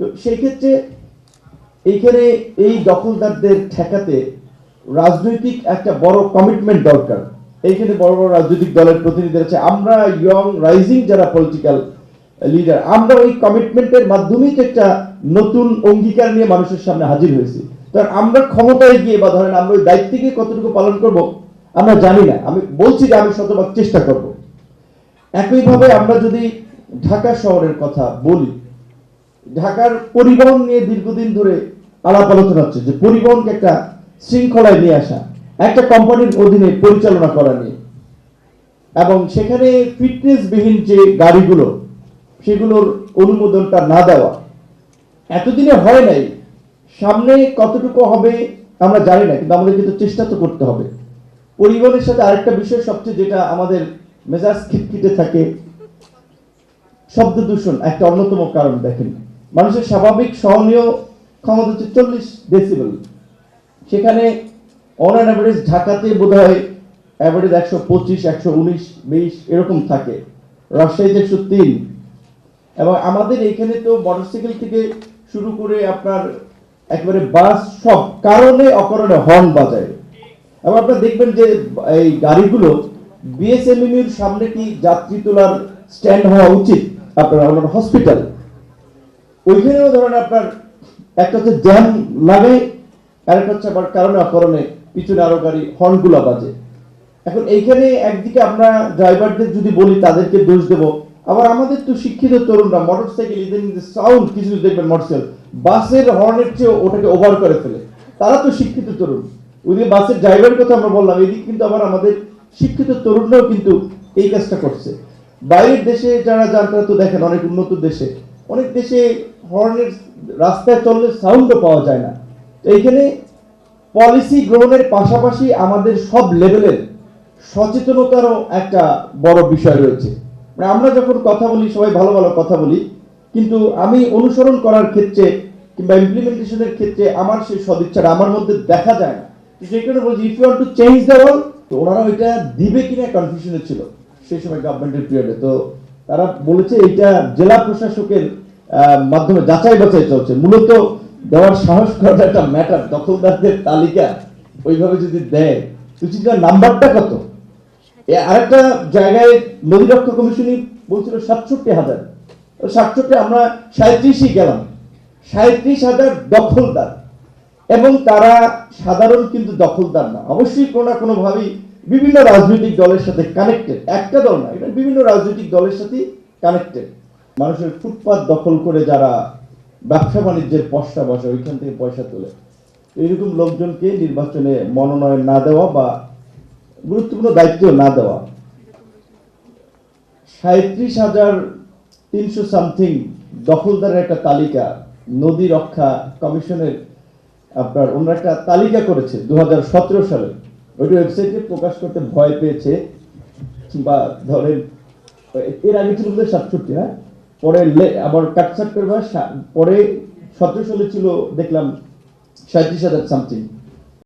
তো সেই ক্ষেত্রে এইখানে এই দখলদারদের ঠেকাতে রাজনৈতিক একটা বড় কমিটমেন্ট দরকার। এইখানে বড় বড় রাজনৈতিক দলের প্রতিনিধিরা আছে। আমরা ইয়ং রাইজিং যারা পলিটিক্যাল লিডার আমরা ওই কমিটমেন্টের মাধ্যমেই তো একটা নতুন অঙ্গীকার নিয়ে মানুষের সামনে হাজির হয়েছি। কারণ আমরা ক্ষমতায় গিয়ে বা ধরেন আমরা ওই দায়িত্বে গিয়ে কতটুকু পালন করব, আমরা জানি না। আমি বলছি যে আমি শতভাগ চেষ্টা করব। একইভাবে আমরা যদি ঢাকা শহরের কথা বলি ঢাকার পরিবহন নিয়ে দীর্ঘদিন ধরে আলাপ আলোচনা হচ্ছে যে পরিবহনকে একটা শৃঙ্খলায় নিয়ে আসা, একটা কোম্পানির অধীনে পরিচালনা করা নিয়ে। এবং সেখানে ফিটনেসবিহীন যে গাড়িগুলো, সেগুলোর অনুমোদনটা না দেওয়া, এতদিনে হয় নাই। সামনে কতটুকু হবে আমরা জানি না, কিন্তু আমাদের কিন্তু চেষ্টা তো করতে হবে। পরিবহনের সাথে আরেকটা বিষয় সবচেয়ে যেটা আমাদের মেজাজ খিটখিটে থাকে, শব্দ দূষণ একটা অন্যতম কারণ দেখেন। মানুষের স্বাভাবিক সহনীয় ক্ষমতা হচ্ছে চল্লিশ ডেসিবেল সেখানে অন অ্যান অ্যাভারেজ ঢাকাতে বোধ হয় অ্যাভারেজ একশো পঁচিশ, একশো উনিশ, বিশ এরকম থাকে। রাজশাহীতে একশো তিন। এবং আমাদের এখানে তো মোটরসাইকেল থেকে শুরু করে আপনার একবারে বাস সব কারণে অকারণে হর্ন বাজায়। এবং আপনারা দেখবেন যে এই গাড়িগুলো বিএসএমইউর সামনে কি যাত্রী তোলার স্ট্যান্ড হওয়া উচিত? আপনার হসপিটাল ওইখানেও ধরেন আপনার একটা হচ্ছে জ্যাম লাগে, আরেকটা হচ্ছে আবার কারণে অকারণে পিছনে আরও গাড়ি, হর্নগুলো বাজে। এখন এইখানে একদিকে আমরা ড্রাইভারদের যদি বলি, তাদেরকে দোষ দেব। আবার আমাদের তো শিক্ষিত তরুণরা মোটরসাইকেল ইদানিং সাউন্ড কিছু দেখবেন মোটরসাইকেল বাসের হর্নের চেয়ে ওটাকে ওভার করে ফেলে। তারা তো শিক্ষিত তরুণ। ওইদিকে বাসের ড্রাইভারের কথা আমরা বললাম, এদিকে কিন্তু আবার আমাদের শিক্ষিত তরুণরাও কিন্তু এই কাজটা করছে। বাইরের দেশে যারা যান, তারা তো দেখেন অনেক উন্নত দেশে। অনেক দেশে হর্নের রাস্তায় চললে সাউন্ডও পাওয়া যায় না। তো এইখানে পলিসি গ্রহণের পাশাপাশি আমাদের সব লেভেলের সচেতনতারও একটা বড় বিষয় রয়েছে। মানে আমরা যখন কথা বলি, সবাই ভালো ভালো কথা বলি, কিন্তু আমি অনুসরণ করার ক্ষেত্রে কিংবা ইমপ্লিমেন্টেশনের ক্ষেত্রে আমার সেই সদিচ্ছাটা আমার মধ্যে দেখা যায় না। সেই কারণে বলছি if you to change the world তো ওনারা ওইটা দিবে কিনা কনফিউশনে ছিল। সেই সময় গভর্নমেন্টের পিরিয়ডে তো তারা বলেছে এটা জেলা প্রশাসকের মাধ্যমে যাচাই বাছাই চলছে। মূলত দেওয়ার সাহস করাটা একটা ম্যাটার দখলদারদের তালিকা ওইভাবে যদি দেয় চিন্তা নাম্বারটা কত? আরেকটা জায়গায় নদী রক্ষা কমিশনই বলছিল সাতষট্টি হাজার। সাতষট্টি আমরা সাঁত্রিশই গেলাম। সাঁত্রিশ হাজার দখলদার। এবং তারা সাধারণ কিন্তু দখলদার না। অবশ্যই কোনো না কোনোভাবেই বিভিন্ন রাজনৈতিক দলের সাথে কানেক্টেড একটা দল না, এটা বিভিন্ন রাজনৈতিক দলের সাথে কানেক্টেড মানুষের ফুটপাত দখল করে যারা ব্যবসা বাণিজ্যের পশা বসে, ওইখান থেকে পয়সা তোলে। এইরকম লোকজনকে নির্বাচনে মনোনয়ন না দেওয়া বা গুরুত্বপূর্ণ দায়িত্ব না দেওয়া। সাঁত্রিশ হাজার তিনশো সামথিং দখলদারের একটা তালিকা, নদী রক্ষা কমিশনের আপনার, ওনারা একটা তালিকা করেছে দু হাজার সতেরো সালে। ওইটা ওয়েবসাইটে প্রকাশ করতে ভয় পেয়েছে বা ধরেন, এর আগে ছিল সাতষট্টি হ্যাঁ? পরে আবার কাটছাট করবার পরে সতেরো সালে ছিল, দেখলাম সাঁত্রিশ হাজার সামথিং